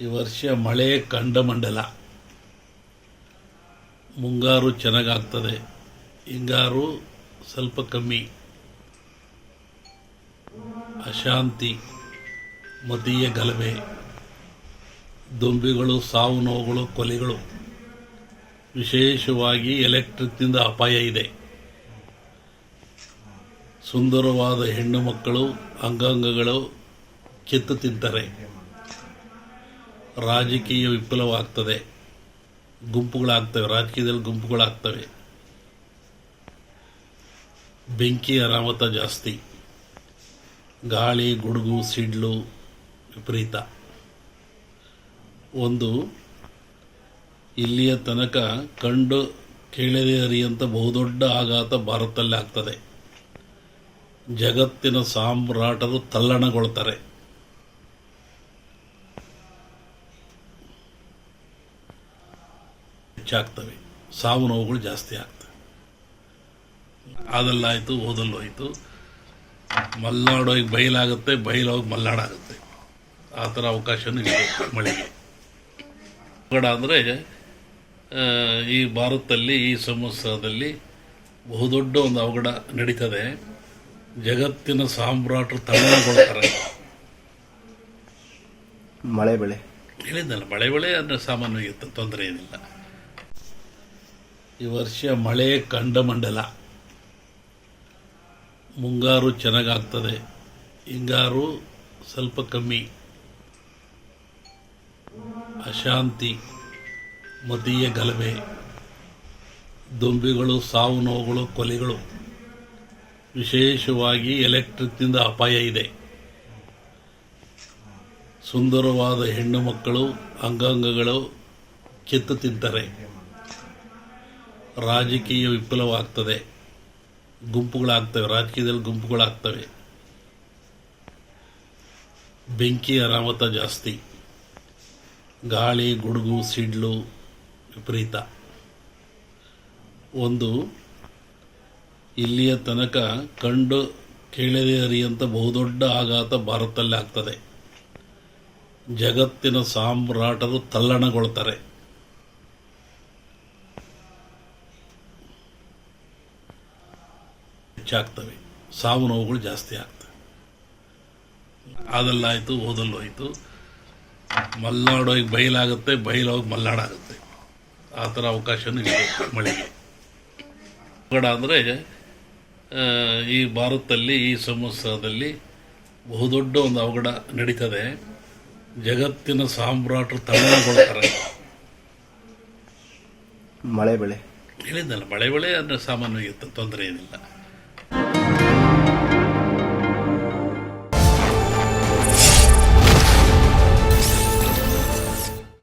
ಈ ವರ್ಷ ಮಳೆ ಕಂಡಮಂಡಲ ಮುಂಗಾರು ಚೆನ್ನಾಗಾಗ್ತದೆ. ಹಿಂಗಾರು ಸ್ವಲ್ಪ ಕಮ್ಮಿ. ಅಶಾಂತಿ ಮತೀಯ ಗಲಭೆ, ದೊಂಬಿಗಳು, ಸಾವು ನೋವುಗಳು, ಕೊಲೆಗಳು. ವಿಶೇಷವಾಗಿ ಎಲೆಕ್ಟ್ರಿಕ್ನಿಂದ ಅಪಾಯ ಇದೆ. ಸುಂದರವಾದ ಹೆಣ್ಣು ಮಕ್ಕಳು, ಅಂಗಾಂಗಗಳು ಕಿತ್ತು ತಿಂತಾರೆ. ರಾಜಕೀಯ ವಿಫಲವಾಗ್ತದೆ. ಗುಂಪುಗಳಾಗ್ತವೆ. ರಾಜಕೀಯದಲ್ಲಿ ಗುಂಪುಗಳಾಗ್ತವೆ. ಬೆಂಕಿ ಅನಾಹುತ ಜಾಸ್ತಿ. ಗಾಳಿ, ಗುಡುಗು, ಸಿಡ್ಲು, ವಿಪರೀತ. ಒಂದು, ಇಲ್ಲಿಯ ತನಕ ಕಂಡು ಕೇಳದೇ ಅರಿಯಂಥ ಬಹುದೊಡ್ಡ ಆಘಾತ ಭಾರತದಲ್ಲಿ ಆಗ್ತದೆ. ಜಗತ್ತಿನ ಸಾಮ್ರಾಟರು ತಲ್ಲಣಗೊಳ್ತಾರೆ. ಹೆಚ್ಚಾಗ್ತವೆ. ಸಾವು ನೋವುಗಳು ಜಾಸ್ತಿ ಆಗ್ತವೆ. ಅದಲ್ಲಾಯಿತು ಓದಲ್ಲೋಯಿತು ಮಲ್ನಾಡೋಗಿ ಬಯಲಾಗುತ್ತೆ ಬಯಲೋಗಿ ಮಲ್ನಾಡಾಗುತ್ತೆ. ಆ ಥರ ಅವಕಾಶವೂ ಇದೆ ಮಳೆಗೆ. ಅವಘಡ ಅಂದರೆ ಈ ಭಾರತದಲ್ಲಿ ಈ ಸಂವತ್ಸರದಲ್ಲಿ ಬಹುದೊಡ್ಡ ಒಂದು ಅವಘಡ ನಡೀತದೆ. ಜಗತ್ತಿನ ಸಾಮ್ರಾಟರು ತಲ್ಲಣಗೊಳ್ತಾರೆ ಮಳೆ ಬೆಳೆ. ಹೇಳಿದ್ದಲ್ಲ ಮಳೆ ಬೆಳೆ ಅಂದರೆ ಸಾಮಾನ್ಯವಾಗಿ ತೊಂದರೆ ಏನಿಲ್ಲ. ಈ ವರ್ಷ ಮಳೆ ಕಂಡಮಂಡಲ ಮುಂಗಾರು ಚೆನ್ನಾಗಾಗ್ತದೆ. ಹಿಂಗಾರು ಸ್ವಲ್ಪ ಕಮ್ಮಿ. ಅಶಾಂತಿ ಮತೀಯ ಗಲಭೆ, ದೊಂಬಿಗಳು, ಸಾವು ನೋವುಗಳು, ಕೊಲೆಗಳು. ವಿಶೇಷವಾಗಿ ಎಲೆಕ್ಟ್ರಿಕ್ನಿಂದ ಅಪಾಯ ಇದೆ. ಸುಂದರವಾದ ಹೆಣ್ಣು ಮಕ್ಕಳು, ಅಂಗಾಂಗಗಳು ಕಿತ್ತು ತಿಂತಾರೆ. ರಾಜಕೀಯ ವಿಫಲವಾಗ್ತದೆ. ಗುಂಪುಗಳಾಗ್ತವೆ. ರಾಜಕೀಯದಲ್ಲಿ ಗುಂಪುಗಳಾಗ್ತವೆ. ಬೆಂಕಿ ಅನಾಹುತ ಜಾಸ್ತಿ. ಗಾಳಿ, ಗುಡುಗು, ಸಿಡ್ಲು, ವಿಪರೀತ. ಒಂದು, ಇಲ್ಲಿಯ ತನಕ ಕಂಡು ಕೇಳದೇ ಅರಿಯಂಥ ಬಹುದೊಡ್ಡ ಆಘಾತ ಭಾರತದಲ್ಲಿ ಆಗ್ತದೆ. ಜಗತ್ತಿನ ಸಾಮ್ರಾಟರು ತಲ್ಲಣಗೊಳ್ತಾರೆ. ಹೆಚ್ಚಾಗ್ತವೆ. ಸಾವು ನೋವುಗಳು ಜಾಸ್ತಿ ಆಗ್ತವೆ. ಅದಲ್ಲಾಯಿತು ಓದಲ್ಲೋಯ್ತು ಮಲ್ನಾಡೋಗಿ ಬಯಲಾಗುತ್ತೆ ಬಯಲೋಗಿ ಮಲ್ನಾಡಾಗುತ್ತೆ. ಆ ಥರ ಅವಕಾಶವೂ ಇದೆ ಮಳೆಗೆ. ಅವಘಡ ಅಂದರೆ ಈ ಭಾರತದಲ್ಲಿ ಈ ಸಂವತ್ಸರದಲ್ಲಿ ಬಹುದೊಡ್ಡ ಒಂದು ಅವಘಡ ನಡೀತದೆ. ಜಗತ್ತಿನ ಸಾಮ್ರಾಟರು ತಲ್ಲಣಗೊಳ್ತಾರೆ ಮಳೆ ಬೆಳೆ. ಹೇಳಿದ್ದಲ್ಲ ಮಳೆ ಬೆಳೆ ಅಂದರೆ ಸಾಮಾನ್ಯವಾಗಿ ತೊಂದರೆ ಏನಿಲ್ಲ.